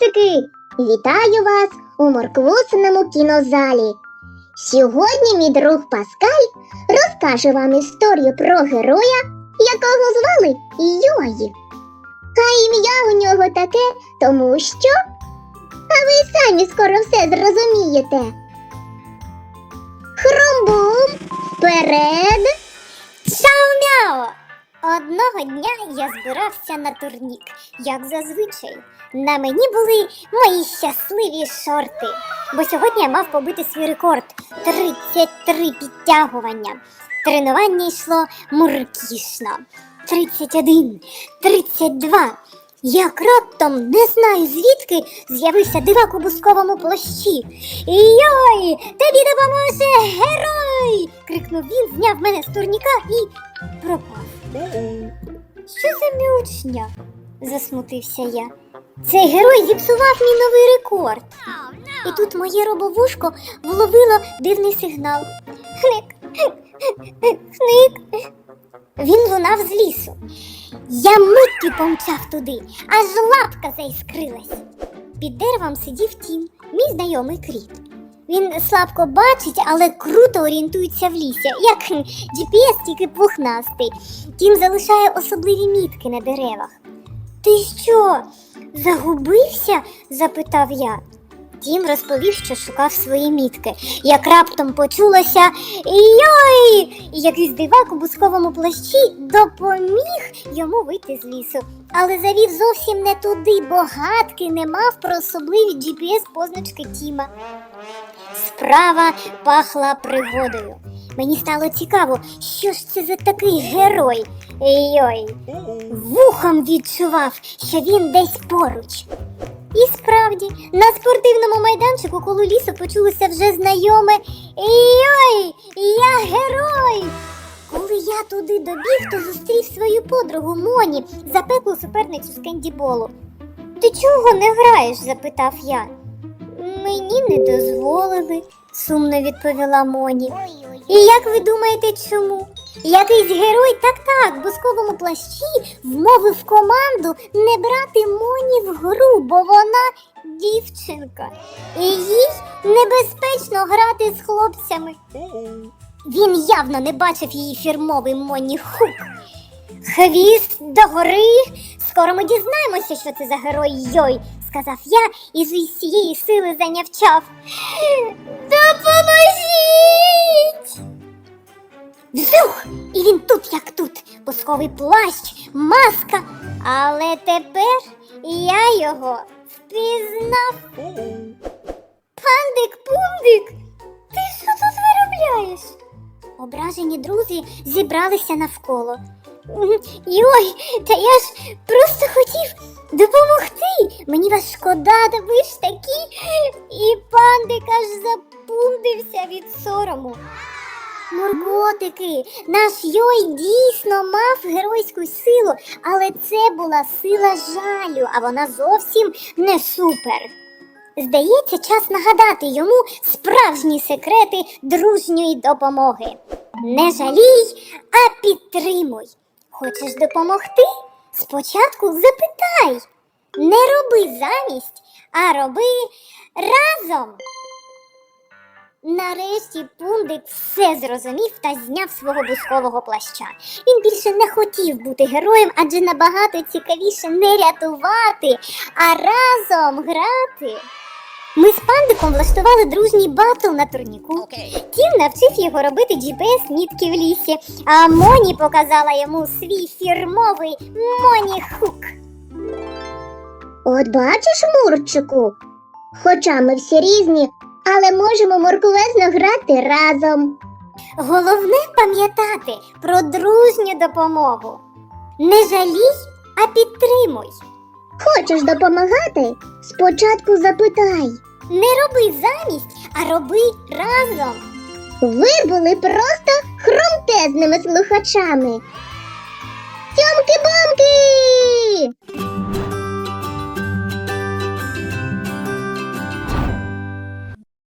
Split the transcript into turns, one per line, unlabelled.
морквусики! Вітаю вас у морквусиному кінозалі. Сьогодні мій друг Паскаль розкаже вам історію про героя, якого звали Йої. А ім'я у нього таке, тому що. А ви самі скоро все зрозумієте. Хрумбум, вперед!
Одного дня я збирався на турнік, як зазвичай. На мені були мої щасливі шорти, бо сьогодні я мав побити свій рекорд 33 підтягування. Тренування йшло муркішно. 31, 32. Як раптом не знаю звідки з'явився дивак у бусковому плащі. Йой, тобі допоможе герой! крикнув він, зняв мене з турніка і пропав. Що за мючня? засмутився я. Цей герой зіпсував мій новий рекорд. І тут моє робовушко вловило дивний сигнал. Хник, хник. Він лунав з лісу. Я миттю помчав туди, аж лапка заіскрилась. Під деревом сидів Тім, мій знайомий кріт. Він слабко бачить, але круто орієнтується в лісі, як GPS, тільки пухнастий. Тім залишає особливі мітки на деревах. Ти що, загубився? запитав я. Тім розповів, що шукав свої мітки, як раптом почулося Йой! І якийсь дивак у бусковому плащі допоміг йому вийти з лісу, але завів зовсім не туди, бо гадки не мав про особливі GPS-позначки Тіма. Справа пахла пригодою. Мені стало цікаво, що ж це за такий герой. Йой, вухом відчував, що він десь поруч. І справді, на спортивному майданчику коло лісу почулося вже знайоме Йой, я герой! Коли я туди добіг, то зустрів свою подругу Моні, запеклу суперницю з кендіболу. Ти чого не граєш? запитав я. Мені не дозволили, сумно відповіла Моні. І як ви думаєте, чому? Якийсь герой так так в бусковому плащі вмовив команду не брати Моні в гру, бо вона дівчинка. І їй небезпечно грати з хлопцями. Він явно не бачив її фірмовий Моні хук. Хвіст догори. Скоро ми дізнаємося, що це за герой Йой, сказав я і з усієї сили зайнявчав. Допоможіть! Вжух! І він тут, як тут, пусковий плащ, маска. Але тепер я його впізнав. Пандик пундик, ти що тут виробляєш? Ображені друзі зібралися навколо. Йой, та я ж просто хотів допомогти. Мені вас шкода, та ви ж такі. І пандик аж запундився від сорому. Моркотики, наш Йой дійсно мав геройську силу, але це була сила жалю, а вона зовсім не супер. Здається, час нагадати йому справжні секрети дружньої допомоги. Не жалій, а підтримуй. Хочеш допомогти? Спочатку запитай. Не роби замість, а роби разом. Нарешті пундик все зрозумів та зняв свого бускового плаща. Він більше не хотів бути героєм, адже набагато цікавіше не рятувати, а разом грати. Ми з пандиком влаштували дружній батл на турніку. Тім навчив його робити GPS мітки в лісі, а Моні показала йому свій фірмовий Моні Хук.
От бачиш, Мурчику? Хоча ми всі різні, але можемо морквезно грати разом.
Головне пам'ятати про дружню допомогу. Не жалій, а підтримуй.
Хочеш допомагати? Спочатку запитай.
Не роби замість, а роби разом.
Ви були просто хрумтезними слухачами. Тьомки-бомки!